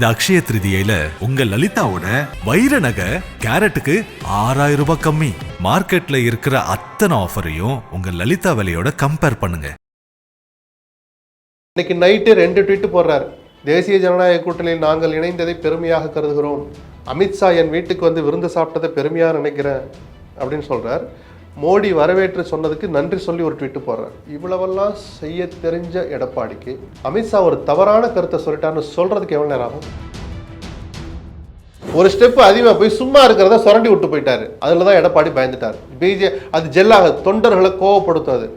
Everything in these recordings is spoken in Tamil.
இந்த அக்ஷய திருதியில உங்க லலிதாவோட வைர நகை கேரட்டுக்கு ஆறாயிரம் ரூபாய் கம்மி. மார்க்கெட்ல இருக்கிற அத்தனை ஆஃபரையும் உங்க லலிதா விலையோட கம்பேர் பண்ணுங்க. இன்னைக்கு நைட்டு ரெண்டு ட்வீட் போடுறார். தேசிய ஜனநாயக கூட்டணியில் நாங்கள் இணைந்ததை பெருமையாக கருதுகிறோம். அமித்ஷா என் வீட்டுக்கு வந்து விருந்து சாப்பிட்டதை பெருமையாக நினைக்கிறேன் அப்படின்னு சொல்கிறார் மோடி வரவேற்று சொன்னதுக்கு நன்றி சொல்லி ஒரு ட்விட்டு போடுறேன். இவ்வளவெல்லாம் செய்ய தெரிஞ்ச எடப்பாடிக்கு அமித்ஷா ஒரு தவறான கருத்தை சொல்லிட்டாருன்னு சொல்றதுக்கு எவ்வளோ நேரம் ஆகும்? ஒரு ஸ்டெப் அதிகமாக போய் சும்மா இருக்கிறத சுரண்டி விட்டு போயிட்டாரு. அதில் தான் எடப்பாடி பயந்துட்டார். பிஜே அது ஜெல்லாக தொண்டர்களை கோவப்படுத்தாது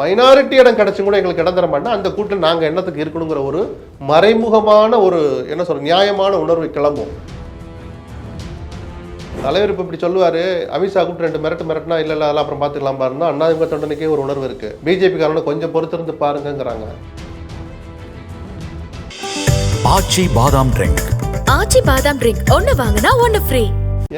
மைனாரிட்டி இடம் கிடச்சும் கூட எங்களுக்கு இடம் தர மாட்டேன் அந்த கூட்டில் நாங்கள் என்னத்துக்கு இருக்கணுங்கிற ஒரு மறைமுகமான ஒரு என்ன சொல்ற நியாயமான உணர்வு கிளம்பும். தலைவர் இப்போ இப்படி சொல்லுவார் அமித்ஷா கூப்பிட்டு ரெண்டு மிரட்டு மிரட்டினா இல்லை இல்லை அதெல்லாம் அப்புறம் பார்த்துக்கலாம் பாருன்னா அண்ணாதிமுக தொண்டனுக்கே ஒரு உணர்வு இருக்கு. பிஜேபி காரனை கொஞ்சம் பொறுத்திருந்து பாருங்கங்கிறாங்க. ஆச்சி பாதாம் ட்ரிங்க் ஆச்சி பாதாம் ட்ரிங்க் ஒன்னு வாங்கினா ஒன்னு ஃப்ரீ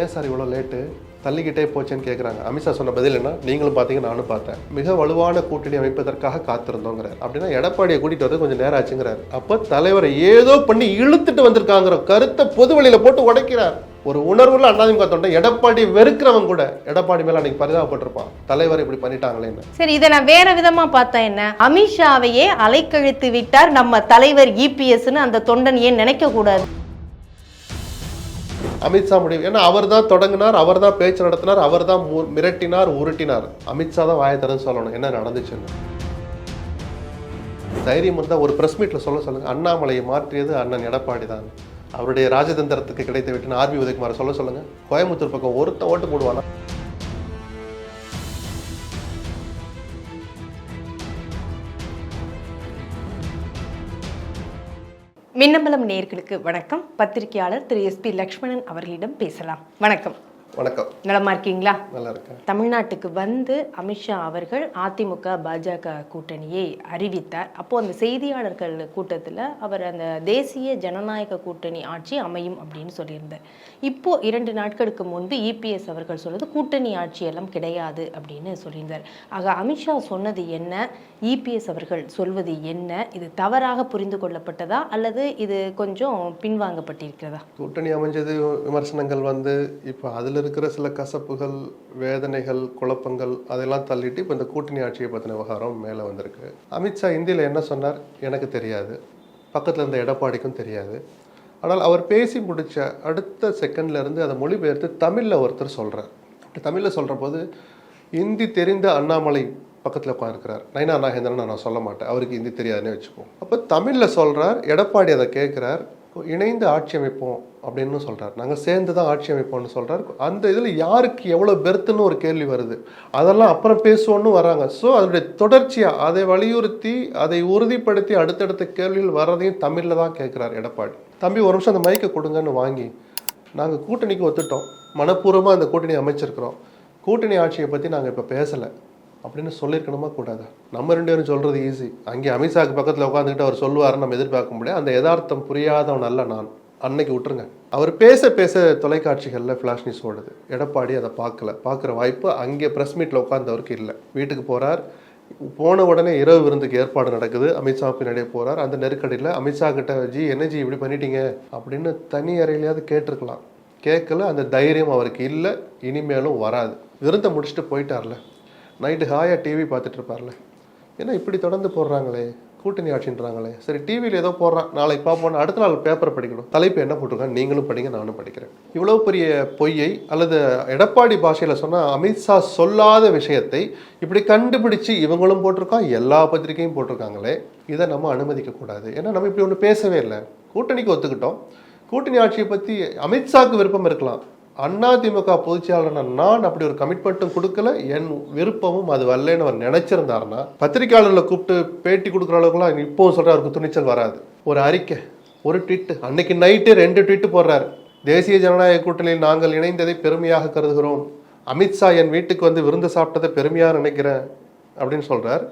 ஏன் சார் இவ்வளோ லேட்டு தள்ளிக்கிட்டே போச்சேன்னு கேட்குறாங்க அமித்ஷா சொன்ன பதில் என்ன? நீங்களும் பார்த்தீங்க நானும் பார்த்தேன். மிக வலுவான கூட்டணி அமைப்பதற்காக காத்திருந்தோங்கிறார். அப்படின்னா எடப்பாடியை கூட்டிட்டு வந்து கொஞ்சம் நேரம் ஆச்சுங்கிறார். அப்போ தலைவரை ஏதோ பண்ணி இழுத்துட்டு வந்திருக்காங்கிற கருத்தை பொது வழியில போட்டு உடைக்கிறார். ஒரு உணர்வுள்ள அண்ணாதிமுக தொண்டை எடப்பாடி வெறுக்கிறவன் கூட எடப்பாடி மேல அன்னைக்கு பரிதாபப்பட்டிருப்பான். தலைவர் இப்படி பண்ணிட்டாங்களேன்னு. சரி இதை நான் வேற விதமா பார்த்தேன் என்ன? அமித்ஷாவையே அலைக்கழித்து விட்டார் நம்ம தலைவர் இபிஎஸ்னு அந்த தொண்டன் ஏன் நினைக்க கூடாது? அமித்ஷா முடிவு. ஏன்னா அவர் தான் தொடங்கினார் அவர் தான் பேச்சு நடத்தினார் அவர் தான் மிரட்டினார் உருட்டினார். அமித்ஷா தான் வாயை திறந்து சொல்லணும். என்ன நடந்துச்சுன்னு தைரியம் இருந்தால் ஒரு ப்ரெஸ் மீட்டில் சொல்ல சொல்லுங்க. அண்ணாமலையை மாற்றியது அண்ணன் எடப்பாடி தான். அவருடைய ராஜதந்திரத்துக்கு கிடைத்த விட்டுன்னு ஆர்பி உதயகுமார் சொல்ல சொல்லுங்க. கோயம்புத்தூர் பக்கம் ஒருத்த ஓட்டு போடுவானா? மின்னம்பலம் நேர்களுக்கு வணக்கம். பத்திரிகையாளர் திரு எஸ்பி லக்ஷ்மணன் அவர்களிடம் பேசலாம். வணக்கம். வணக்கம். நலமா இருக்கீங்களா? நல்லா இருக்கேன். தமிழ்நாட்டுக்கு வந்து அமித்ஷா அவர்கள் அதிமுக பாஜக கூட்டணியை அறிவித்தார். அப்போ அந்த செய்தியாளர்கள் கூட்டத்தில் அவர் அந்த தேசிய ஜனநாயக கூட்டணி ஆட்சி அமையும் அப்படின்னு சொல்லியிருந்தார். இப்போ இரண்டு நாட்களுக்கு முன்பு இபிஎஸ் அவர்கள் சொல்றது கூட்டணி ஆட்சி எல்லாம் கிடையாது அப்படின்னு சொல்லியிருந்தார். ஆக அமித்ஷா சொன்னது என்ன? இபிஎஸ் அவர்கள் சொல்வது என்ன? இது தவறாக புரிந்து கொள்ளப்பட்டதா? அல்லது இது கொஞ்சம் பின்வாங்கப்பட்டிருக்கிறதா? கூட்டணி அமைஞ்சது விமர்சனங்கள் வந்து இப்போ அதில் இருக்கிற சில கசப்புகள் வேதனைகள் குழப்பங்கள் அதெல்லாம் தள்ளிட்டு இப்போ இந்த கூட்டணி ஆட்சியை பற்றின விவகாரம் மேலே வந்திருக்கு. அமித்ஷா இந்தியில் என்ன சொன்னார்? எனக்கு தெரியாது. பக்கத்தில் இருந்த எடப்பாடிக்கும் தெரியாது. ஆனால் அவர் பேசி முடித்த அடுத்த செகண்ட்லேருந்து அதை மொழிபெயர்த்து தமிழில் ஒருத்தர் சொல்கிறார் அப்படி தமிழில் சொல்கிற போது இந்தி தெரிந்த அண்ணாமலை பக்கத்தில் உட்காந்துருக்கிறார் நைனா நாகேந்திரன் நான் சொல்ல மாட்டேன். அவருக்கு இந்தி தெரியாதுன்னே வச்சுப்போம் அப்போ தமிழில் சொல்கிறார் எடப்பாடி அதை கேட்குறார். இணைந்து ஆட்சி அமைப்போம் அப்படின்னு சொல்கிறார் நாங்கள் சேர்ந்து தான் ஆட்சி அமைப்போம்னு சொல்கிறார் அந்த இதில் யாருக்கு எவ்வளோ பெருத்துன்னு ஒரு கேள்வி வருது. அதெல்லாம் அப்புறம் பேசுவோன்னு வராங்க. ஸோ அதனுடைய தொடர்ச்சியாக அதை வலியுறுத்தி அதை உறுதிப்படுத்தி அடுத்தடுத்த கேள்விகள் வர்றதையும் தமிழில் தான் கேட்குறார் எடப்பாடி. தம்பி ஒரு நிமிஷம் அந்த மைக்கை கொடுங்கன்னு வாங்கி நாங்கள் கூட்டணிக்கு ஒத்துட்டோம். மனப்பூர்வமாக அந்த கூட்டணி அமைச்சிருக்கிறோம். கூட்டணி ஆட்சியை பற்றி நாங்கள் இப்போ பேசலை. அப்படின்னு சொல்லியிருக்கணுமா? கூடாது? நம்ம ரெண்டு பேரும் சொல்கிறது ஈஸி அங்கே அமித்ஷாக்கு பக்கத்தில் உட்காந்துக்கிட்டு அவர் சொல்லுவார்னு நம்ம எதிர்பார்க்க முடியாது. அந்த யதார்த்தம் புரியாதவன் அல்ல நான். அன்னைக்கு விட்டுருங்க. அவர் பேச பேச தொலைக்காட்சிகளில் ஃப்ளாஷ் நியூஸ் ஓடுது. எடப்பாடி அதை பார்க்கல. பார்க்குற வாய்ப்பு அங்கே ப்ரெஸ் மீட்டில் உட்காந்தவருக்கு இல்லை. வீட்டுக்கு போகிறார் போன உடனே இரவு விருந்துக்கு ஏற்பாடு நடக்குது. அமித்ஷா பின்னாடியே போகிறார் அந்த நெருக்கடியில் அமித்ஷா கிட்ட ஜி என்ன ஜி இப்படி பண்ணிட்டீங்க? அப்படின்னு தனி அறையிலையாவது கேட்டிருக்கலாம். கேட்கல. அந்த தைரியம் அவருக்கு இல்லை. இனிமேலும் வராது. விருந்தை முடிச்சுட்டு போயிட்டார்ல. நைட்டு ஹாயாக டிவி பார்த்துட்டு இருப்பார்ல. ஏன்னா இப்படி தொடர்ந்து போடுறாங்களே? கூட்டணி ஆட்சின்றாங்களே. சரி டிவியில் ஏதோ போடுறான். நாளைக்கு பார்ப்போம் அடுத்த நாள் பேப்பர் படிக்கணும். தலைப்பு என்ன போட்டிருக்காங்க நீங்களும் படிங்க நானும் படிக்கிறேன். இவ்வளோ பெரிய பொய்யை அல்லது எடப்பாடி பாஷையில் சொன்னால் அமித்ஷா சொல்லாத விஷயத்தை இப்படி கண்டுபிடிச்சு இவங்களும் போட்டிருக்கான் எல்லா பத்திரிகையும் போட்டிருக்காங்களே இதை நம்ம அனுமதிக்கக்கூடாது ஏன்னா நம்ம இப்படி ஒன்று பேசவே இல்லை. கூட்டணிக்கு ஒத்துக்கிட்டோம். கூட்டணி ஆட்சியை பற்றி அமித்ஷாக்கு விருப்பம் இருக்கலாம். அதிமுக பொதுச்செயலாளர் நான் அப்படி ஒரு கமிட்மெண்ட்டும் கொடுக்கல என் விருப்பமும் அது வரலன்னு அவர் நினைச்சிருந்தாருன்னா பத்திரிகையாளர்களை கூப்பிட்டு பேட்டி கொடுக்குற அளவுக்குலாம் இப்போவும் சொல்ற அவருக்கு துணிச்சல் வராது. ஒரு அறிக்கை ஒரு ட்விட்டு அன்னைக்கு நைட்டு ரெண்டு ட்விட்டு போடுறாரு. தேசிய ஜனநாயக கூட்டணியில் நாங்கள் இணைந்ததை பெருமையாக கருதுகிறோம். அமித்ஷா என் வீட்டுக்கு வந்து விருந்து சாப்பிட்டதை பெருமையாக நினைக்கிறேன் அப்படின்னு சொல்கிறார்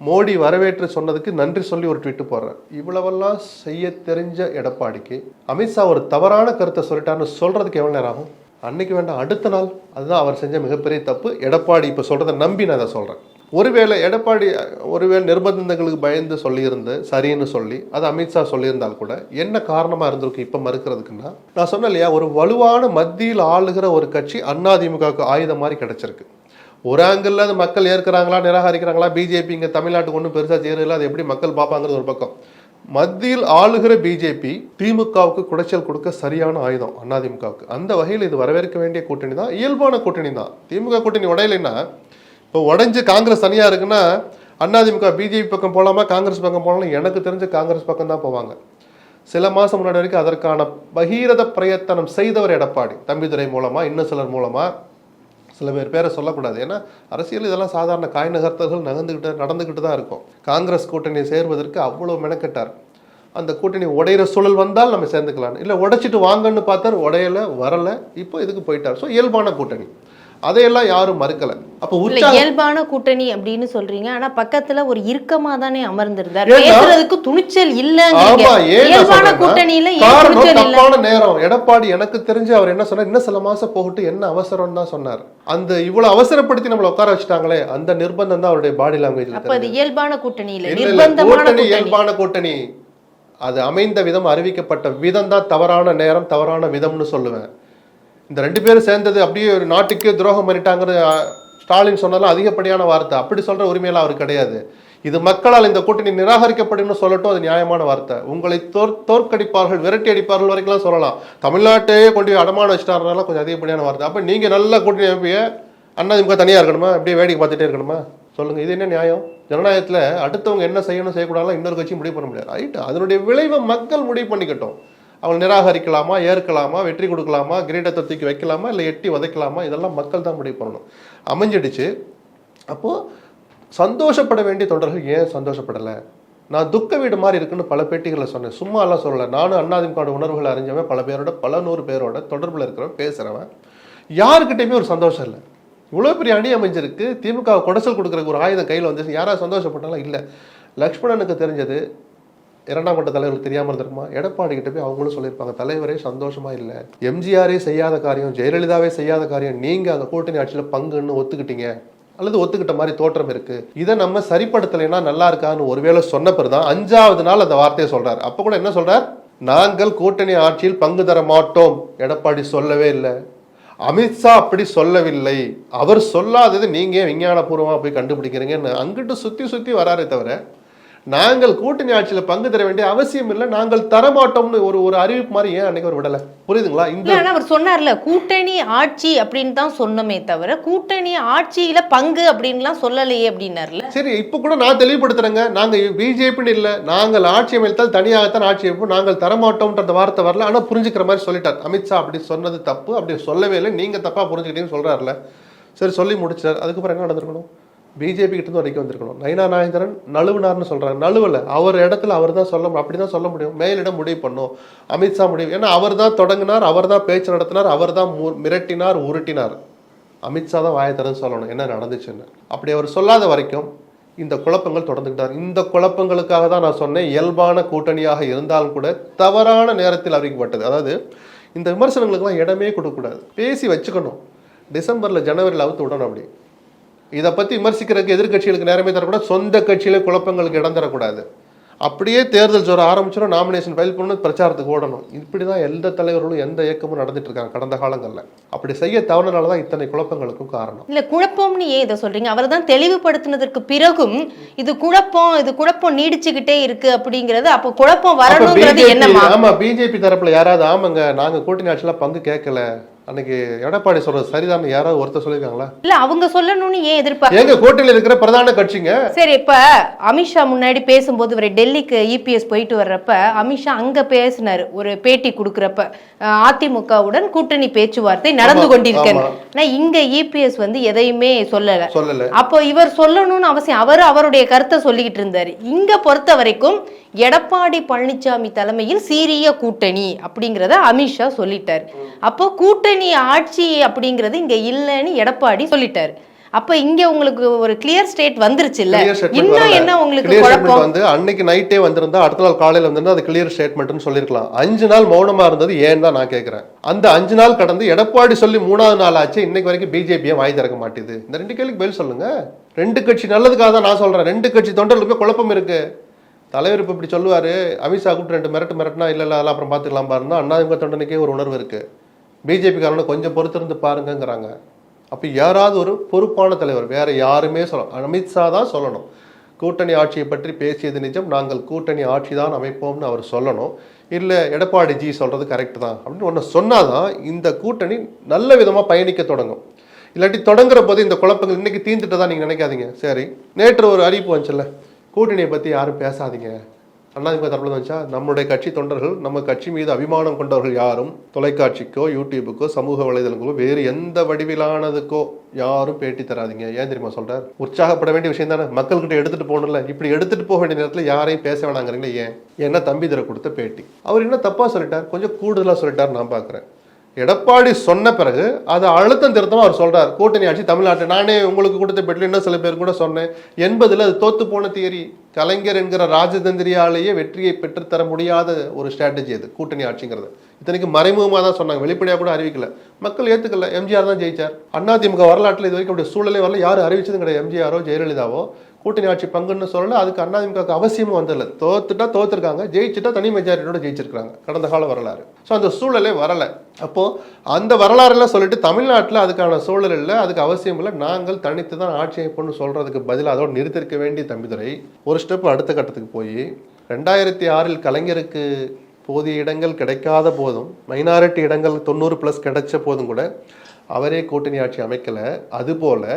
மோடி வரவேற்று சொன்னதுக்கு நன்றி சொல்லி ஒரு ட்விட்டு போடுறார். இவ்வளவெல்லாம் செய்ய தெரிஞ்ச எடப்பாடிக்கு அமித்ஷா ஒரு தவறான கருத்தை சொல்லிட்டாருன்னு சொல்கிறதுக்கு எவ்வளோ நேரம் ஆகும்? அன்னைக்கு வேண்டாம் அடுத்த நாள் அதுதான் அவர் செஞ்ச மிகப்பெரிய தப்பு. எடப்பாடி இப்போ சொல்கிறத நம்பி நான் அதை சொல்கிறேன் ஒருவேளை எடப்பாடி ஒருவேளை நிர்பந்தங்களுக்கு பயந்து சொல்லியிருந்து சரின்னு சொல்லி அது அமித்ஷா சொல்லியிருந்தால் கூட என்ன காரணமாக இருந்திருக்கு இப்போ மறுக்கிறதுக்குன்னா நான் சொன்னேன் இல்லையா ஒரு வலுவான மத்தியில் ஆளுகிற ஒரு கட்சி அதிமுகவுக்கு ஆயுதம் மாதிரி கிடச்சிருக்கு. ஒரு ஆங்கிளில் அது மக்கள் ஏற்கிறாங்களா நிராகரிக்கிறாங்களா பிஜேபி இங்கே தமிழ்நாட்டுக்கு ஒன்றும் பெருசாக செய்யறதில்ல அது எப்படி மக்கள் பார்ப்பாங்கிறது ஒரு பக்கம். மத்தியில் ஆளுகிற பிஜேபி திமுகவுக்கு குடைச்சல் கொடுக்க சரியான ஆயுதம் அதிமுகவுக்கு அந்த வகையில் இது வரவேற்க வேண்டிய கூட்டணி தான் இயல்பான கூட்டணி தான். திமுக கூட்டணி உடையலைன்னா இப்போ உடஞ்சி காங்கிரஸ் தனியாக இருக்குன்னா அதிமுக பிஜேபி பக்கம் போகலாமா காங்கிரஸ் பக்கம் போகலாமா எனக்கு தெரிஞ்ச காங்கிரஸ் பக்கம் தான் போவாங்க. சில மாதம் முன்னாடி வரைக்கும் அதற்கான பகீரத பிரயத்தனம் செய்தவர் எடப்பாடி. தம்பிதுரை மூலமா இன்னும் சிலர் மூலமாக சில பேர் பேரை சொல்லக்கூடாது. ஏன்னா அரசியல் இதெல்லாம் சாதாரண காய் நகர்த்தல்கள் நகர்ந்துக்கிட்டு நடந்துக்கிட்டு தான் இருக்கும். காங்கிரஸ் கூட்டணியை சேர்வதற்கு அவ்வளோ மெனக்கெட்டார். அந்த கூட்டணி உடையிற சூழல் வந்தால் நம்ம சேர்ந்துக்கலாம் இல்லை உடைச்சிட்டு வாங்கன்னு பார்த்தார் உடையலை வரலை இப்போ இதுக்கு போயிட்டார். ஸோ இயல்பான கூட்டணி. அதையெல்லாம் யாரும் மறுக்கல. அப்போ இல்ல இயல்பான கூட்டணி அப்படின்னு சொல்றீங்க. ஆனா பக்கத்துல ஒரு இறுக்கமா தானே அமர்ந்திருந்தார் பேசுறதுக்கு துணிச்சல் நான் இயல்பான கூட்டணியில இல்ல? தப்பான நேரம். எடப்பாடி எனக்கு தெரிஞ்சு அவர் என்ன சொன்னார்? இன்னும் சில மாசம் போகட்டு என்ன அவசரம் தான் சொன்னார். அந்த இவ்வளவு அவசரப்படுத்தி நம்மள உட்கார வச்சுட்டாங்களே அந்த நிர்பந்தம் தான் அவருடைய பாடி அப்ப அது இயல்பான கூட்டணி இல்ல இல்ல இல்ல நிர்பந்தமான இயல்பான கூட்டணி. அது அமைந்த விதம் அறிவிக்கப்பட்ட விதம் தான் தவறான நேரம் தவறான விதம்னு சொல்லுவேன். இந்த ரெண்டு பேரும் சேர்ந்தது அப்படியே ஒரு நாட்டுக்கே துரோகம் பண்ணிட்டாங்கிற ஸ்டாலின் சொன்னதெல்லாம் அதிகப்படியான வார்த்தை. அப்படி சொல்கிற உரிமையெல்லாம் அவர் கிடையாது. இது மக்களால் இந்த கூட்டணி நிராகரிக்கப்படும் சொல்லட்டும் அது நியாயமான வார்த்தை. உங்களை தோற் தோற்கடிப்பார்கள் விரட்டி அடிப்பார்கள் வரைக்கும் சொல்லலாம். தமிழ்நாட்டையே கொண்டு போய் அடமான வச்சுட்டாருனால கொஞ்சம் அதிகப்படியான வார்த்தை. அப்போ நீங்கள் நல்ல கூட்டணி அமைப்பிய அண்ணாதிமுக தனியாக இருக்கணுமா? அப்படியே வேடிக்கை பார்த்துட்டே இருக்கணுமா? சொல்லுங்கள் இது என்ன நியாயம்? ஜனநாயகத்தில் அடுத்தவங்க என்ன செய்யணும் செய்யக்கூடாதுலாம் இன்னொரு கட்சி முடிவு பண்ண முடியாது. ரைட் அதனுடைய விளைவை மக்கள் முடிவு பண்ணிக்கட்டும். அவங்க நிராகரிக்கலாமா ஏற்கலாமா வெற்றி கொடுக்கலாமா கிரீடத்தை தூக்கி வைக்கலாமா இல்லை எட்டி உதைக்கலாமா இதெல்லாம் மக்கள் தான் முடிவு பண்ணணும். அமைஞ்சிடுச்சு. அப்போது சந்தோஷப்பட வேண்டிய தொண்டர்கள் ஏன் சந்தோஷப்படலை? நான் துக்க வீடு மாதிரி இருக்குன்னு பல பேட்டிகளில் சொன்னேன். சும்மா எல்லாம் சொல்லலை. நானும் அண்ணாதிமுக உணர்வுகளை அறிஞ்சவன் பல பேரோட பல நூறு பேரோட தொடர்பில் இருக்கிறவன் பேசுகிறவன் யாருக்கிட்டையுமே ஒரு சந்தோஷம் இல்லை. இவ்வளோ பெரிய அணி அமைஞ்சிருக்கு. திமுக கொடைசல் குடைச்சல் கொடுக்குறக்கு ஒரு ஆயுதம் கையில் வந்துச்சு. யாராவது சந்தோஷப்பட்டாலும் இல்லை. லக்ஷ்மணனுக்கு தெரிஞ்சது இரண்டாம் கட்ட தலைவர்கள் தெரியாமல் இருந்திருக்குமா? எடப்பாடி கிட்ட போய் அவங்களும் சொல்லியிருப்பாங்க தலைவரே சந்தோஷமா இல்லை. எம்ஜிஆரே செய்யாத காரியம் ஜெயலலிதாவே செய்யாத காரியம் நீங்க அந்த கூட்டணி ஆட்சியில் பங்குன்னு ஒத்துக்கிட்டீங்க. அல்லது ஒத்துக்கிட்ட மாதிரி தோற்றம் இருக்கு. இதை நம்ம சரிப்படுத்தலைன்னா நல்லா இருக்கான்னு ஒருவேளை சொன்ன பிறகுதான் அஞ்சாவது நாள் அந்த வார்த்தையை சொல்றாரு. அப்ப கூட என்ன சொல்றார்? நாங்கள் கூட்டணி ஆட்சியில் பங்கு தர மாட்டோம். எடப்பாடி சொல்லவே இல்லை. அமித்ஷா அப்படி சொல்லவில்லை. அவர் சொல்லாதது நீங்க விஞ்ஞானபூர்வமாக விஞ்ஞானபூர்வமா போய் கண்டுபிடிக்கிறீங்கன்னு அங்கிட்டு சுத்தி சுத்தி வராரே தவிர நாங்கள் கூட்டணி ஆட்சியில பங்கு தர வேண்டிய அவசியம் இல்லை. நாங்கள் தரமாட்டோம்னு ஒரு ஒரு அறிவிப்பு மாதிரி ஏன் அன்னைக்கு ஒரு விடலை? புரியுதுங்களா? இந்த இல்ல ஆனா அவர் சொன்னார்ல கூட்டணி ஆட்சி அப்படின்னு தான் சொன்னமே தவிர கூட்டணி ஆட்சியில பங்கு அப்படின்லாம் சொல்லலையே அப்படின்னார்ல. சரி இப்போ கூட நான் தெளிவுபடுத்துறேங்க. நாங்க பிஜேபின்னு இல்லை நாங்கள் ஆட்சி அமைத்தால் தனியாகத்தான் ஆட்சி அமைப்போம். நாங்கள் தரமாட்டோம்ன்ற அந்த வார்த்தை வரல. ஆனா புரிஞ்சுக்கிற மாதிரி சொல்லிட்டார். அமித்ஷா அப்படி சொன்னது தப்பு. அப்படி சொல்லவே இல்லை. நீங்க தப்பா புரிஞ்சுக்கிட்டீங்கன்னு சொல்றாருல. சரி சொல்லி முடிச்சார். அதுக்கப்புறம் என்ன நடந்திருக்கணும்? பிஜேபி கிட்ட வரைக்கும் வந்திருக்கணும். நயினா நாயந்திரன் நழுவினார்னு சொல்கிறாங்க நழுவல. அவர் இடத்துல அவர் தான் சொல்ல அப்படி தான் சொல்ல முடியும். மேலிடம் முடிவு பண்ணும். அமித்ஷா முடிவு. ஏன்னா அவர் தான் தொடங்கினார் அவர் தான் பேச்சு நடத்தினார் அவர் தான் மிரட்டினார் உருட்டினார். அமித்ஷா தான் வாயை திறந்து சொல்லணும். என்ன நடந்துச்சுன்னு. அப்படி அவர் சொல்லாத வரைக்கும் இந்த குழப்பங்கள் தொடர்ந்துக்கிட்டார் இந்த குழப்பங்களுக்காக தான் நான் சொன்னேன். இயல்பான கூட்டணியாக இருந்தாலும் கூட தவறான நேரத்தில் அறிவிக்கப்பட்டது. அதாவது இந்த விமர்சனங்களுக்கெல்லாம் இடமே கொடுக்கக்கூடாது. பேசி வச்சுக்கணும். டிசம்பரில் ஜனவரியில் அவுத்து விடணும் அப்படி. இதை பற்றி விமர்சிக்கிறதுக்கு எதிர்க்கட்சிகளுக்கு நேரமே தரக்கூடாது சொந்த கட்சியில குழப்பங்களுக்கு இடம் தரக்கூடாது. அப்படியே தேர்தல் ஜோர ஆரம்பிச்சிடும் நாமினேஷன் ஃபைல் பண்ணி பிரச்சாரத்துக்கு ஓடணும். இப்படி தான் எந்த தலைவர்களும் எந்த இயக்கமும் நடந்துட்டு இருக்காங்க கடந்த காலங்களில். அப்படி செய்ய தவறினால தான் இத்தனை குழப்பங்களுக்கும் காரணம். இல்ல குழப்பம்னு ஏன் இதை சொல்றீங்க? அவர் தான் தெளிவுபடுத்தினதற்கு பிறகும் இது குழப்பம் இது குழப்பம் நீடிச்சுக்கிட்டே இருக்கு அப்படிங்கிறது அப்போ குழப்பம் வரணுங்கிறது என்னமா? ஆமா பிஜேபி தரப்புல யாராவது ஆமாங்க நாங்க கூட்டணி ஆட்சியில பங்கு கேட்கல. அன்னைக்கு எடப்பாடி சொல்றது சரிதான் யாராவது ஒருத்தர் சொல்லியிருக்காங்களா? இல்ல அவங்க சொல்லணும்னு ஏன் எதிர்பார்க்க எங்க கூட்டணியில் இருக்கிற பிரதான கட்சிங்க. சரி இப்ப அமித்ஷா முன்னாடி பேசும்போது இவர் டெல்லிக்கு இபிஎஸ் போயிட்டு வர்றப்ப அமித்ஷா அங்க பேசினாரு ஒரு பேட்டி கொடுக்கறப்ப. அதிமுகவுடன் கூட்டணி பேச்சுவார்த்தை நடந்து கொண்டிருக்கேன். ஆனா இங்க இபிஎஸ் வந்து எதையுமே சொல்லல. சொல்லல. அப்போ இவர் சொல்லணும்னு அவசியம் அவர் அவருடைய கருத்தை சொல்லிக்கிட்டு இருந்தாரு. இங்க பொறுத்த வரைக்கும் எடப்பாடி பழனிசாமி தலைமையில் சீரிய கூட்டணி அப்படிங்கிறத அமித்ஷா சொல்லிட்டார். அப்போ கூட்டணி ஆட்சி அப்படிங்கிறது இங்க இல்லைன்னு எடப்பாடி சொல்லிட்டார். அப்ப இங்க உங்களுக்கு ஒரு கிளியர் ஸ்டேட் வந்துருச்சு இல்ல இன்னும். என்ன உங்களுக்கு குழப்பம்? வந்து அன்னைக்கு நைட்டே வந்திருந்தா அடுத்த நாள் காலையில வந்திருந்தா அது கிளியர் ஸ்டேட்மெண்ட்னு சொல்லிருக்கலாம். அஞ்சு நாள் மௌனமா இருந்தது ஏன் தான் நான் கேட்கிறேன் அந்த அஞ்சு நாள் கடந்து எடப்பாடி சொல்லி மூணாவது நாள் ஆச்சு இன்னைக்கு வரைக்கும் பிஜேபியை வாய் திறக்க மாட்டேது. இந்த ரெண்டு கேள்விக்கு பதில் சொல்லுங்க. ரெண்டு கட்சி நல்லதுக்காக தான் நான் சொல்றேன். ரெண்டு கட்சி தொண்டர்களுக்கு குழப்பம் இருக்கு. தலைவர் இப்போ இப்படி சொல்லுவாரு அமித்ஷா கூப்பிட்டு ரெண்டு மிரட்டு மிரட்டினா இல்ல இல்ல அதெல்லாம் அப்புறம் பார்த்துக்கலாம் பாருன்னா அண்ணாதிமுக தொண்டனுக்கே ஒரு உணர்வு இருக்கு. பிஜேபிக்காரங்கள கொஞ்சம் பொறுத்திருந்து பாருங்கங்கிறாங்க. அப்போ யாராவது ஒரு பொறுப்பான தலைவர் வேற யாருமே சொல்லணும். அமித்ஷா தான் சொல்லணும். கூட்டணி ஆட்சியை பற்றி பேசியது நிஜம். நாங்கள் கூட்டணி ஆட்சி தான் அமைப்போம்னு அவர் சொல்லணும். இல்லை எடப்பாடி ஜி சொல்கிறது கரெக்ட் தான் அப்படின்னு ஒன்று சொன்னாதான் இந்த கூட்டணி நல்ல விதமாக பயணிக்க தொடங்கும். இல்லாட்டி தொடங்குற போது இந்த குழப்பங்கள் இன்னைக்கு தீந்துட்டு தான் நீங்கள் நினைக்காதீங்க. சரி நேற்று ஒரு அறிவிப்பு வந்துச்சுல்ல. கூட்டணியை பற்றி யாரும் பேசாதீங்க. அதிமுக தரப்பில் வந்துச்சா? நம்முடைய கட்சி தொண்டர்கள் நம்ம கட்சி மீது அபிமானம் கொண்டவர்கள் யாரும் தொலைக்காட்சிக்கோ யூடியூபுக்கோ சமூக வலைதளங்களோ வேறு எந்த வடிவிலானதுக்கோ யாரும் பேட்டி தராதீங்க. ஏன் தெரியுமா சொல்கிறார் உற்சாகப்பட வேண்டிய விஷயம் தானே. மக்கள்கிட்ட எடுத்துகிட்டு போகணும்ல. இப்படி எடுத்துகிட்டு போக வேண்டிய நேரத்தில் யாரையும் பேச வேணாங்கிறீங்களே ஏன்? ஏன்னா தம்பி தர கொடுத்த பேட்டி. அவர் என்ன தப்பாக சொல்லிட்டார். கொஞ்சம் கூடுதலாக சொல்லிட்டார் நான் பார்க்குறேன் எடப்பாடி சொன்ன பிறகு அது அழுத்தம் திருத்தமாக அவர் சொல்கிறார் கூட்டணி ஆட்சி தமிழ்நாட்டு. நானே உங்களுக்கு கொடுத்த பெட்டில் இன்னும் சில பேர் கூட சொன்னேன். எண்பதில் அது தோத்து போன தியரி. கலைஞர் என்கிற ராஜதந்திரியாலேயே வெற்றியை பெற்றுத்தர முடியாத ஒரு ஸ்ட்ராட்டஜி அது கூட்டணி ஆட்சிங்கிறது. இத்தனைக்கு மறைமுகமாக தான் சொன்னாங்க. வெளிப்படையாக கூட அறிவிக்கல. மக்கள் ஏற்றுக்கல எம்ஜிஆர் தான் ஜெயிச்சார். அதிமுக வரலாற்றில் இது வரைக்கும் அப்படி சூழலே வரல. யாரும் அறிவிச்சதும் கிடையாது. எம்ஜிஆரோ ஜெயலலிதாவோ கூட்டணி ஆட்சி பங்குன்னு சொல்லல அதுக்கு அதிமுக அவசியமும் வந்ததில்ல. தோத்துட்டா தோத்துருக்காங்க ஜெயிச்சுட்டா தனி மெஜாரிட்டியோட ஜெயிச்சிருக்காங்க கடந்த கால வரலாறு. ஸோ அந்த சூழலே வரல. அப்போ அந்த வரலாறுலாம் சொல்லிட்டு தமிழ்நாட்டில் அதுக்கான சூழல் இல்லை அதுக்கு அவசியம் இல்லை. நாங்கள் தனித்து தான் ஆட்சி அமைப்போம்னு சொல்றதுக்கு பதில் அதோடு நிறுத்திருக்க வேண்டிய தம்பிதுரை ஒரு ஸ்டெப் அடுத்த கட்டத்துக்கு போய் ரெண்டாயிரத்தி ஆறில் கலைஞருக்கு போதிய இடங்கள் கிடைக்காத போதும் மைனாரிட்டி இடங்கள் தொண்ணூறு ப்ளஸ் கிடைச்ச போதும் கூட அவரே கூட்டணி ஆட்சி அமைக்கலை. அதுபோல்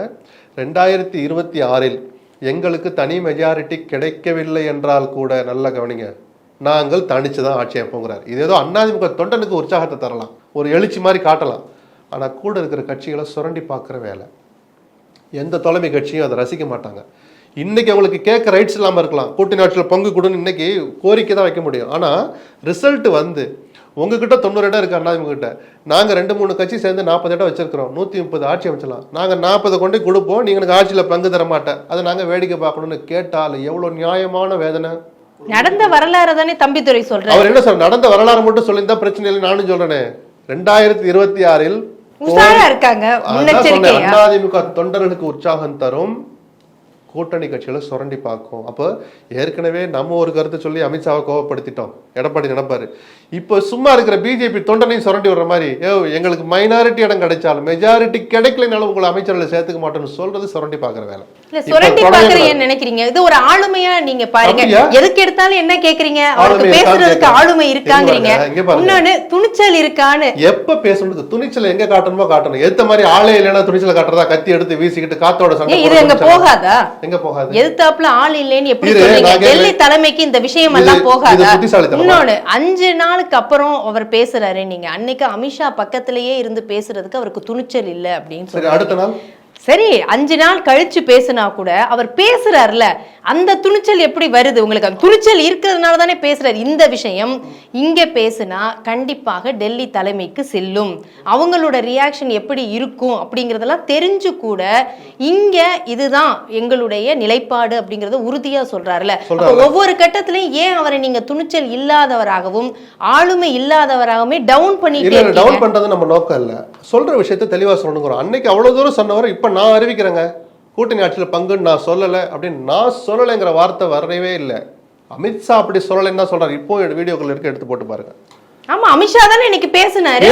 ரெண்டாயிரத்தி இருபத்தி ஆறில் எங்களுக்கு தனி மெஜாரிட்டி கிடைக்கவில்லை என்றால் கூட நல்லா கவனிங்க. நாங்கள் தனிச்சு தான் ஆட்சி அமைப்போங்கிறார் இது ஏதோ அண்ணாதிமுக தொண்டனுக்கு உற்சாகத்தை தரலாம். ஒரு எழுச்சி மாதிரி காட்டலாம். ஆனால் கூட இருக்கிற கட்சிகளை சுரண்டி பார்க்குற வேலை. எந்த தலைமை கட்சியும் அதை ரசிக்க மாட்டாங்க. இன்னைக்கு அவங்களுக்கு கேட்க ரைட்ஸ் இல்லாமல் இருக்கலாம். கூட்டணி ஆட்சியில் பங்கு கொடுன்னு இன்னைக்கு கோரிக்கை தான் வைக்க முடியும். ஆனால் ரிசல்ட் வந்து உங்ககிட்ட தொண்ணூறு இடம் இருக்கு அண்ணாதிமுக கிட்ட நாங்கள் ரெண்டு மூணு கட்சி சேர்ந்து நாற்பது இடம் வச்சிருக்கிறோம். நூற்றி முப்பது ஆட்சி அமைச்சலாம் நாங்கள் நாற்பது கொண்டு கொடுப்போம். நீங்க எனக்கு ஆட்சியில் பங்கு தர மாட்டேன். அதை நாங்கள் வேடிக்கை பார்க்கணும்னு கேட்டால் எவ்வளோ நியாயமான வேதனை? நடந்த வரலாறு தானே தம்பித்துறை சொல்றாரு. அவர் என்ன சார் நடந்த வரலாறு மட்டும் சொல்லியிருந்தா பிரச்சனை இல்லை நானும் சொல்றேனே. ரெண்டாயிரத்தி இருபத்தி ஆறில் உஷாரா இருக்காங்க. சொன்னேன், அதிமுக தொண்டர்களுக்கு உற்சாகம் தரும். கூட்டணி கட்சிகளை சுரண்டி பார்க்கும். அப்போ ஏற்கனவே நம்ம ஒரு கருத்தை சொல்லி அமித்ஷாவை கோவப்படுத்திட்டோம். எடப்பாடி நினைப்பாரு. இப்போ சும்மா இருக்கிற பிஜேபி தொண்டனையும் சுரண்டி விடுற மாதிரி ஏ எங்களுக்கு மைனாரிட்டி இடம் கிடைச்சாலும் மெஜாரிட்டி கிடைக்கலனாலும் உங்களை அமைச்சர்களை சேர்த்துக்க மாட்டோம்னு சொல்றது சுரண்டி பார்க்குற வேலை. இல்ல சுரண்டி. பாக்குறீங்கன்னு நினைக்கிறீங்க இது ஒரு ஆளுமையா நீங்க பாருங்க? எதுக்கு எடுத்தாலும் என்ன கேக்குறீங்க அவருக்கு பேசுறதுக்கு. ஆளுமை இருக்காங்கிறீங்க. இன்னொன்னு துணிச்சல் இருக்கான்னு எப்ப பேசணுக்கு துணிச்சல் எங்க காட்டணுமோ காட்டணும் எந்த மாதிரி ஆளே இல்லைன்னா துணிச்சலை காட்டுறதா கத்தி எடுத்து வீசிக்கிட்டு காத்தோட சண்டை இது துணிச்சல். போகாதா எங்க போகாது எதிர்த்தாப்புல ஆள் இல்லைன்னு எப்படி சொல்றீங்க. டெல்லி தலைமைக்கு இந்த விஷயம் எல்லாம் போகாதா? இன்னொன்னு அஞ்சு நாளுக்கு அப்புறம் அவர் பேசுறாரு நீங்க அன்னைக்கு அமித்ஷா பக்கத்திலேயே இருந்து பேசுறதுக்கு அவருக்கு துணிச்சல் இல்ல அப்படின்னு சொல்லி அடுத்த நாள் சரி அஞ்சு நாள் கழிச்சு பேசுனா கூட அவர் பேசுறாருல அந்த துணிச்சல் எப்படி வருது உங்களுக்கு? அந்த துணிச்சல் இருக்கிறதுனால தானே பேசுறாரு. இந்த விஷயம் இங்க பேசுனா கண்டிப்பாக டெல்லி தலைமைக்கு செல்லும். அவங்களோட ரியாக்ஷன் எப்படி இருக்கும் அப்படிங்கறதெல்லாம் தெரிஞ்சு கூட இங்க இதுதான் எங்களுடைய நிலைப்பாடு அப்படிங்கறத உறுதியா சொல்றாருல. ஒவ்வொரு கட்டத்திலையும் ஏன் அவரை நீங்க துணிச்சல் இல்லாதவராகவும் ஆளுமை இல்லாதவராகவுமே டவுன் பண்ணிட்டே டவுன் பண்றது நம்ம நோக்கம் இல்ல. சொல்ற விஷயத்த தெளிவா சொல்லணுங்கிறோம். அன்னைக்கு அவ்வளவு தூரம் சொன்னவர் இப்ப நான் அறிவிக்கிறேங்க. கூட்டணி ஆட்சியில பங்குன்னு நான் சொல்லல. அப்படின்னு நான் சொல்லலைங்கிற வார்த்தை வரவே இல்லை. அமித்ஷா அப்படி சொல்லலைன்னு தான் சொல்றாரு. இப்போ வீடியோக்கள் இருக்கு எடுத்து போட்டு பாருங்க. ஆமா அமித்ஷா தானே இன்னைக்கு பேசினாரு.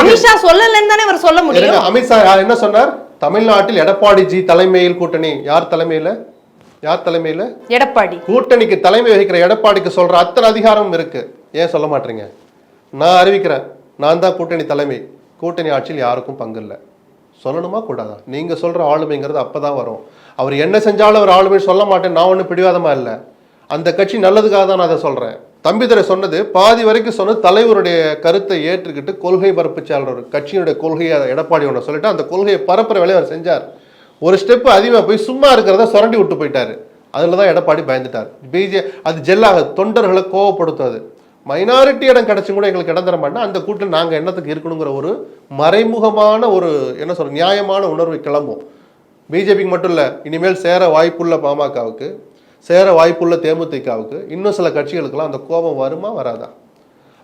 அமித்ஷா சொல்லலன்னு தானே அவர் சொல்ல முடியும். அமித்ஷா என்ன சொன்னார்? தமிழ்நாட்டில் எடப்பாடி ஜி தலைமையில் கூட்டணி. யார் தலைமையில? யார் தலைமையில? எடப்பாடி. கூட்டணிக்கு தலைமை வகிக்கிற எடப்பாடிக்கு சொல்ற அத்தனை அதிகாரமும் இருக்கு. ஏன் சொல்ல மாட்டீங்க? நான் அறிவிக்கிறேன் நான் தான் கூட்டணி தலைமை. கூட்டணி ஆட்சியில் யாருக்கும் பங்கு இல்லை. சொல்லணுமா? கூடாதா? நீங்கள் சொல்கிற ஆளுமைங்கிறது அப்போ தான் வரும். அவர் என்ன செஞ்சாலும் அவர் ஆளுமை சொல்ல மாட்டேன். நான் ஒன்றும் பிடிவாதமா இல்லை. அந்த கட்சி நல்லதுக்காக தான் நான் அதை சொல்கிறேன் தம்பிதுரை சொன்னது பாதி வரைக்கும் சொன்னது தலைவருடைய கருத்தை ஏற்றுக்கிட்டு கொள்கை பரப்புச்சாளர் கட்சியினுடைய கொள்கையை எடப்பாடி ஒன்று சொல்லிட்டு அந்த கொள்கையை பரப்புற வேலையை அவர் செஞ்சார். ஒரு ஸ்டெப்பு அதிகமாக போய் சும்மா இருக்கிறத சுரண்டி விட்டு போயிட்டார். அதில் தான் எடப்பாடி பயந்துட்டார். பிஜே அது ஜெல்லாக தொண்டர்களை கோவப்படுத்தும் அது. மைனாரிட்டி இடம் கிடச்சும் கூட எங்களுக்கு இடம் தர மாட்டேன் அந்த கூட்டில் நாங்கள் என்னத்துக்கு இருக்கணுங்கிற ஒரு மறைமுகமான ஒரு என்ன சொல்ற நியாயமான உணர்வை கிளம்பும். பிஜேபிக்கு மட்டும் இல்லை இனிமேல் சேர வாய்ப்புள்ள பாமகவுக்கு சேர வாய்ப்புள்ள தேமுதிகவுக்கு இன்னும் சில கட்சிகளுக்கெல்லாம் அந்த கோபம் வருமா வராதா?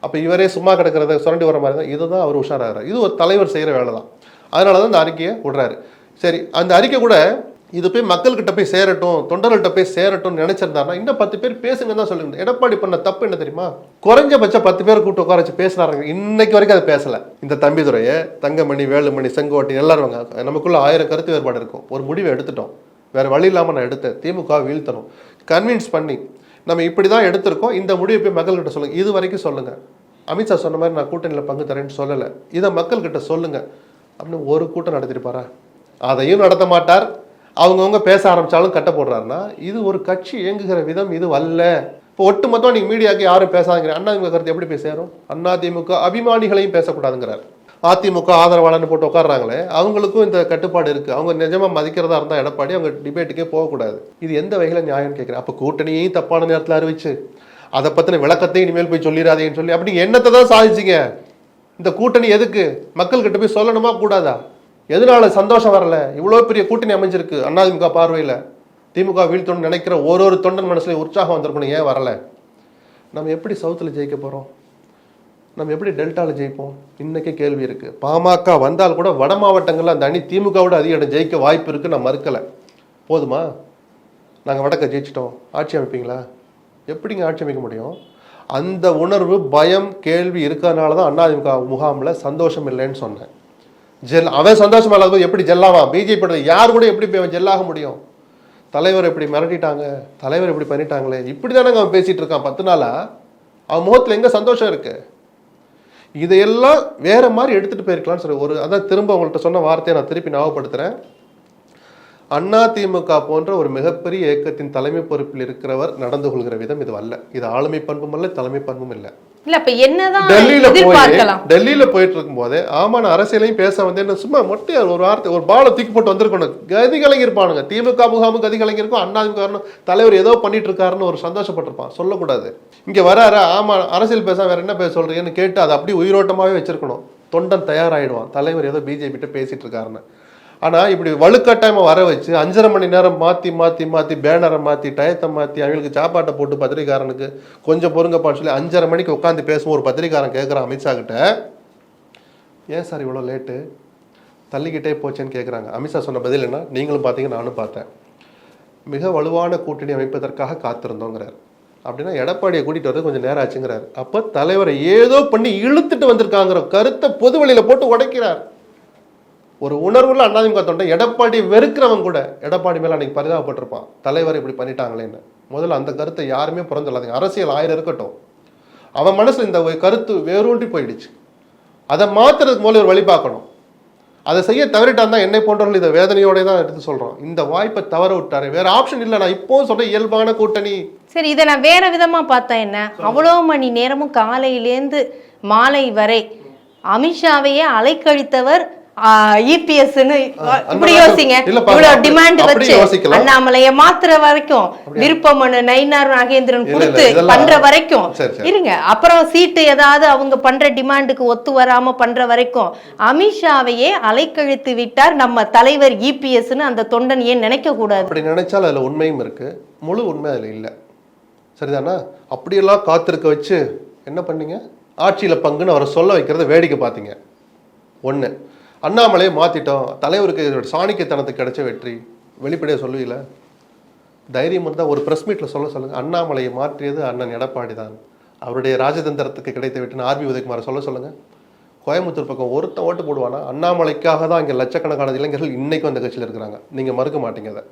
அப்போ இவரே சும்மா கிடக்கிறத சுரண்டி வர மாதிரி தான் இதுதான் அவர் உஷாராகிறார் இது ஒரு தலைவர் செய்கிற வேலை தான் அதனால தான் இந்த அறிக்கையை விடுறாரு. சரி அந்த அறிக்கை கூட இது போய் மக்கள்கிட்ட போய் சேரட்டும் தொண்டர்கள்ட்ட போய் சேரட்டும்னு நினைச்சிருந்தாருன்னா இன்னும் பத்து பேர் பேசுங்க தான் சொல்லுங்க எடப்பாடி பண்ண தப்பு என்ன தெரியுமா? குறைஞ்சபட்சம் பத்து பேர் கூட்டு உட்கார வச்சு பேசினாருங்க. இன்னைக்கு வரைக்கும் அதை பேசல. இந்த தம்பிதுரையை தங்கமணி வேலுமணி செங்கோட்டை எல்லாரும் நமக்குள்ள ஆயிரம் கருத்து வேறுபாடு இருக்கும். ஒரு முடிவை எடுத்துட்டோம். வேற வழி இல்லாமல் நான் எடுத்தேன். திமுக வீழ்த்தணும். கன்வின்ஸ் பண்ணி நம்ம இப்படி தான் எடுத்திருக்கோம். இந்த முடிவை போய் மக்கள்கிட்ட சொல்லுங்க. இது வரைக்கும் சொல்லுங்க. அமித்ஷா சொன்ன மாதிரி நான் கூட்டணியில் பங்கு தரேன்னு சொல்லலை. இதை மக்கள்கிட்ட சொல்லுங்க. அப்படின்னு ஒரு கூட்டம் நடத்திருப்பாரா? அதையும் நடத்த மாட்டார். அவங்கவுங்க பேச ஆரம்பித்தாலும் கட்ட போடுறாருன்னா இது ஒரு கட்சி இயங்குகிற விதம் இது வரல இப்போ ஒட்டுமொத்தம் நீங்கள் மீடியாவுக்கு யாரும் பேசாதீங்க. அண்ணா கருத்து எப்படி போய் சேரும்? அதிமுக அபிமானிகளையும் பேசக்கூடாதுங்கிறார். அதிமுக ஆதரவாளர்னு போட்டு உட்கார்றாங்களே அவங்களுக்கும் இந்த கட்டுப்பாடு இருக்குது அவங்க நிஜமாக மதிக்கிறதா இருந்தால் எடப்பாடி அவங்க டிபேட்டுக்கே போகக்கூடாது. இது எந்த வகையில் நியாயம்னு கேட்குறேன் அப்போ கூட்டணியையும் தப்பான நேரத்தில் அறிவிச்சு அதை பற்றின விளக்கத்தையும் இனிமேல் போய் சொல்லிடாதேன்னு சொல்லி அப்படி என்னத்தை தான் சாதிச்சீங்க? இந்த கூட்டணி எதுக்கு? மக்கள்கிட்ட போய் சொல்லணுமா கூடாதா? எதனால சந்தோஷம் வரல? இவ்வளோ பெரிய கூட்டணி அமைஞ்சிருக்கு அதிமுக பார்வையில். திமுக வீழ்த்தணும்னு நினைக்கிற ஒரு ஒரு தொண்டன் மனசில் உற்சாகம் வந்திருக்கணும் ஏன் வரல? நம்ம எப்படி சவுத்தில் ஜெயிக்க போகிறோம் நம்ம எப்படி டெல்டாவில் ஜெயிப்போம்? இன்றைக்கே கேள்வி இருக்குது பாமக வந்தால் கூட வட மாவட்டங்களில் அந்த அணி திமுகவோட அதிக இடம் ஜெயிக்க வாய்ப்பு இருக்குது நான் மறுக்கலை. போதுமா? நாங்கள் வடக்க ஜெயிச்சிட்டோம். ஆட்சி அமைப்பீங்களா? எப்படிங்க ஆட்சி அமைக்க முடியும்? அந்த உணர்வு பயம் கேள்வி இருக்கிறதுனால தான் அதிமுக முகாமில் சந்தோஷம் இல்லைன்னு சொன்னேன். ஜெல் அவன் சந்தோஷமா இல்லாத எப்படி ஜெல்லாவான்? பிஜேபி யார் கூட எப்படி போய் அவன் ஜெல்லாக முடியும்? தலைவர் எப்படி மிரட்டிட்டாங்க? தலைவர் இப்படி பண்ணிட்டாங்களே? இப்படி தானே அவன் பேசிட்டு இருக்கான் பத்து நாளா? அவன் முகத்தில் எங்க சந்தோஷம் இருக்கு? இதையெல்லாம் வேற மாதிரி எடுத்துட்டு போயிருக்கலாம்னு சொல்லி ஒரு அதான் திரும்ப உங்கள்கிட்ட சொன்ன வார்த்தையை நான் திருப்பி ஞாபகப்படுத்துறேன். அண்ணா திமுக போன்ற ஒரு மிகப்பெரிய இயக்கத்தின் தலைமை பொறுப்பில் இருக்கிறவர் நடந்து கொள்கிற விதம் இது அல்ல. இது ஆளுமை பண்பும் அல்ல தலைமை பண்பும் இல்லை. இல்ல இப்ப என்னதான் டெல்லியில போய் டெல்லியில போயிட்டு இருக்கும் போதே ஆமா நான் அரசியலையும் பேச வந்தேன். சும்மா மொட்டையா ஒரு வார்த்தை ஒரு பாலை தூக்கி போட்டு வந்திருக்கணும். கதி கலங்கிருப்பானுங்க திமுக முகாமும் கதி கலங்கிருக்கும் அண்ணாதிமுக தலைவர் ஏதோ பண்ணிட்டு இருக்காருன்னு ஒரு சந்தோஷப்பட்டிருப்பான். சொல்லக்கூடாது. இங்க வராரு? ஆமா அரசியல் பேச வேற என்ன பேச சொல்றீங்கன்னு கேட்டு அதை அப்படியே உயிரோட்டமாவே வச்சிருக்கணும். தொண்டன் தயாராயிடுவான். தலைவர் ஏதோ பிஜேபி கிட்ட பேசிட்டு இருக்காருன்னு. ஆனால் இப்படி வலுக்கட்டாயமாக வர வச்சு அஞ்சரை மணி நேரம் மாற்றி மாற்றி மாற்றி பேனரை மாற்றி டயத்தை மாற்றி அவங்களுக்கு சாப்பாட்டை போட்டு பத்திரிகாரனுக்கு கொஞ்சம் பொறுங்கப்பான்னு சொல்லி அஞ்சரை மணிக்கு உட்காந்து பேசும் ஒரு பத்திரிகாரன் கேட்குறான் அமித்ஷா கிட்ட. ஏன் சார் இவ்வளோ லேட்டு தள்ளிக்கிட்டே போச்சேன்னு கேட்குறாங்க அமித்ஷா சொன்ன பதில் என்ன? நீங்களும் பார்த்தீங்க நானும் பார்த்தேன். மிக வலுவான கூட்டணி அமைப்பதற்காக காத்திருந்தோங்கிறார். அப்படின்னா எடப்பாடியை கூட்டிகிட்டு வரது கொஞ்சம் நேரம் ஆச்சுங்கிறார். அப்போ தலைவரை ஏதோ பண்ணி இழுத்துட்டு வந்திருக்காங்கிற கருத்தை பொது வழியில போட்டு உடைக்கிறார். ஒரு உணர்வுள்ள அண்ணாதிமுக தொண்டை எடப்பாடி வெறுக்கிறவன் கூட எடப்பாடி மேலே அன்னைக்கு பரிதாபப்பட்டிருப்பான். தலைவர் இப்படி பண்ணிட்டாங்களேன்னு. முதல்ல அந்த கருத்தை யாருமே புறந்தள்ளாதீங்க. அரசியல் ஆயிரம் இருக்கட்டும். அவன் மனசில் இந்த ஒரு கருத்து வேரூன்றி போயிடுச்சு. அதை மாத்துறதுக்கு மூலம் ஒரு வழி பார்க்கணும். அதை செய்ய தவறிட்டான் தான் என்னை போன்றவர்கள் இதை வேதனையோட தான் எடுத்து சொல்றோம் இந்த வாய்ப்பை தவற விட்டாரு. வேற ஆப்ஷன் இல்லை. நான் இப்போவும் சொல்றேன் இயல்பான கூட்டணி. சரி இதை நான் வேற விதமா பார்த்தேன் என்ன? அவ்வளோ மணி நேரமும் காலையிலேருந்து மாலை வரை அமித்ஷாவையே அலைக்கழித்தவர் இபிஎஸ்ன்னு அந்த இப்படி யோசிங்க. இவ்வளவு டிமாண்ட் வச்சு. அண்ணாமலைய மாத்துற வரைக்கும் விருப்பமனு நயினார் நாகேந்திரன் கொடுத்து பண்ற வரைக்கும். இருங்க. அப்புறம் சீட்டு ஏதாவது அவங்க பண்ற டிமாண்டுக்கு ஒத்து வராம பண்ற வரைக்கும் அமித்ஷாவையே அலைக்கழித்து விட்டார் நம்ம தலைவர் இபிஎஸ்ன்னு அந்த தொண்டன் ஏன் நினைக்க கூடாது? அப்படி நினைச்சால் அதில் உண்மையும் இருக்கு. முழு உண்மை அதில் இல்லை. சரிதானா? அப்படியெல்லாம் காத்திருக்க வச்சு என்ன பண்ணீங்க? ஆட்சியில் பங்குன்னு அவரை சொல்ல வைக்கிறத வேடிக்கை பார்த்தீங்க. ஒன்று அண்ணாமலையை மாற்றிட்டோம் தலைவருக்கு இதோட சாணிக்கத்தனத்துக்கு கிடைச்ச வெற்றி. வெளிப்படையாக சொல்லுவீல தைரியம் இருந்தால் ஒரு ப்ரெஸ் மீட்டில் சொல்ல சொல்லுங்கள் அண்ணாமலையை மாற்றியது அண்ணன் எடப்பாடி தான். அவருடைய ராஜதந்திரத்துக்கு கிடைத்த வெற்றின்னு ஆர்பி உதயகுமாரை சொல்ல சொல்லுங்கள் கோயம்புத்தூர் பக்கம் ஒருத்தன் ஓட்டு போடுவானா? அண்ணாமலைக்காக தான் இங்கே லட்சக்கணக்கான இளைஞர்கள் இன்றைக்கும் அந்த கட்சியில் இருக்கிறாங்க. நீங்கள் மறுக்க மாட்டீங்க அதை.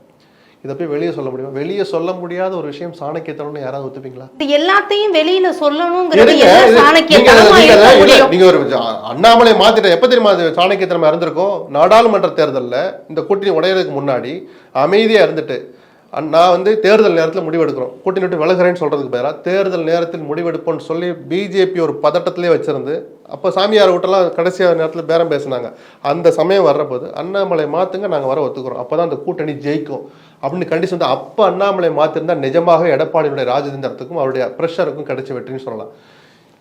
இதை போய் வெளியே சொல்ல முடியுமா? வெளியே சொல்ல முடியாத ஒரு விஷயம் சாணக்கியத்தனம்னு யாராவது ஒத்துப்பீங்களா? இது எல்லாத்தையும் வெளியில சொல்லணுங்கிறது நீங்க- ஒரு அண்ணாமலை மாத்திட்ட எப்ப தெரியுமா அது சாணக்கியத்தனம் இருந்திருக்கும் நாடாளுமன்ற தேர்தல்ல இந்த கூட்டணி உடையறதுக்கு முன்னாடி அமைதியா இருந்துட்டு நான் வந்து தேர்தல் நேரத்தில் முடிவெடுக்கிறோம் கூட்டி நிட்டு விலகுறேன்னு சொல்கிறதுக்கு பதிலாக தேர்தல் நேரத்தில் முடிவெடுப்போம்னு சொல்லி பிஜேபி ஒரு பதட்டத்திலே வச்சிருந்து அப்போ சாமியார் விட்டெல்லாம் கடைசியாக நேரத்தில் பேரம் பேசினாங்க. அந்த சமயம் வர்றபோது அண்ணாமலை மாற்றுங்க நாங்கள் வர ஒத்துக்கிறோம். அப்போ தான் அந்த கூட்டணி ஜெயிக்கும். அப்படின்னு கண்டிஷன் வந்து அப்போ அண்ணாமலை மாற்றிருந்தால் நிஜமாக எடப்பாடியுடைய ராஜதந்திரத்துக்கும் அவருடைய ப்ரெஷருக்கும் கிடைச்ச வெற்றின்னு சொல்லலாம்.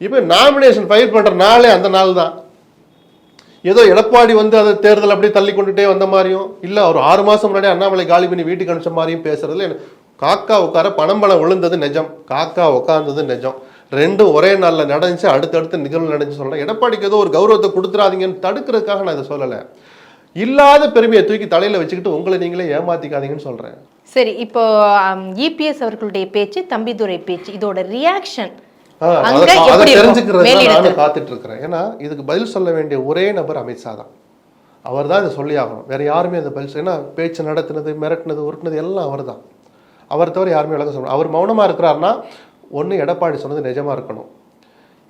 இப்போ நாமினேஷன் ஃபைல் பண்ணுற நாளே அந்த நாள் தான் ஏதோ எடப்பாடி வந்து அதை தேர்தல் அப்படியே தள்ளி கொண்டுட்டே வந்த மாதிரியும் இல்லை ஒரு ஆறு மாதம் முன்னாடி அண்ணாமலை காலி பண்ணி வீட்டுக்கு அனுப்பிச்ச மாதிரியும் பேசுறதுல எனக்கு காக்கா உட்கார பணம் பணம் விழுந்தது நிஜம். காக்கா உட்கார்ந்தது நிஜம். ரெண்டும் ஒரே நாளில் நடந்துச்சு அடுத்தடுத்து நிகழ்வு நடந்துச்சு சொல்கிறேன் எடப்பாடிக்கு ஏதோ ஒரு கௌரவத்தை கொடுத்துறாதீங்கன்னு தடுக்கிறதுக்காக நான் இதை சொல்லலை. இல்லாத பெருமையை தூக்கி தலையில் வச்சுக்கிட்டு உங்களை நீங்களே ஏமாத்திக்காதீங்கன்னு சொல்கிறேன் சரி இப்போ இபிஎஸ் அவர்களுடைய பேச்சு தம்பிதுரை பேச்சு இதோட ரியாக்ஷன் காத்துட்டு இருக்கிறேன் ஏன்னா இதுக்கு பதில் சொல்ல வேண்டிய ஒரே நபர் அமித்ஷா தான். அவர் தான் இதை சொல்லி ஆகணும். வேற யாருமே அந்த பதில் ஏன்னா பேச்சு நடத்தினது மிரட்டினது உருட்டினது எல்லாம் அவர் தான் அவர் தவிர யாருமே விளக்க சொல்லணும் அவர் மௌனமா இருக்கிறாருன்னா ஒண்ணு எடப்பாடி சொன்னது நிஜமா இருக்கணும்.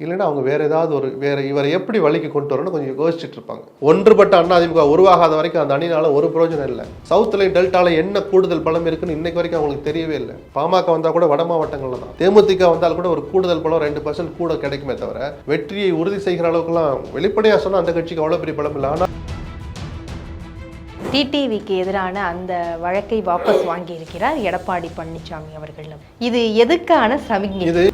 இல்லைன்னா அவங்க வேற ஏதாவது ஒரு வேற இவரை எப்படி வழிக்கு கொண்டு வரணும்னு கொஞ்சம் யோசிச்சுட்டு இருப்பாங்க. ஒன்றுபட்ட அண்ணா அதிமுக உருவாகாத வரைக்கும் அந்த அணினால ஒரு பிரயோஜனம் இல்லை. சவுத்துல டெல்டால என்ன கூடுதல் பலம் இருக்குன்னு இன்னைக்கு வரைக்கும் அவங்களுக்கு தெரியவே இல்லை. பாமக வந்தா கூட வட மாவட்டங்கள்ல தான். தேமுதிக வந்தால் கூட ஒரு கூடுதல் பலம் ரெண்டு பர்சன்ட் கூட கிடைக்குமே தவிர வெற்றியை உறுதி செய்கிற அளவுக்குலாம் வெளிப்படையா சொன்னா அந்த கட்சிக்கு அவ்வளவு பெரிய பலம் இல்லை. ஆனா டிடிவிக்கு எதிரான அந்த வழக்கை வாபஸ் வாங்கி இருக்கிறார் எடப்பாடி பழனிசாமி அவர்கள். இது எதுக்கான சமிக்ஞை?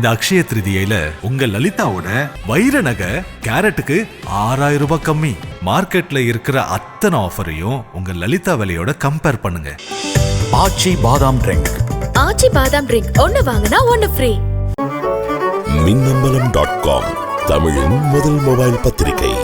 இந்த அக்ஷய திருதியில உங்க லலிதாவோட வைர நகை கேரட்டுக்கு ஆறாயிரம் ரூபாய் கம்மி. மார்க்கெட்ல இருக்கிற அத்தனை ஆஃபரையும் உங்க லலிதா விலையோட கம்பேர் பண்ணுங்க. ஆச்சி பாதாம் ட்ரிங்க் ஆச்சி பாதாம் ட்ரிங்க் ஒன்னு வாங்கினா ஒன்னு ஃப்ரீ மின்னம்பலம் டாட் காம் தமிழின் முதல் மொபைல் பத்திரிகை.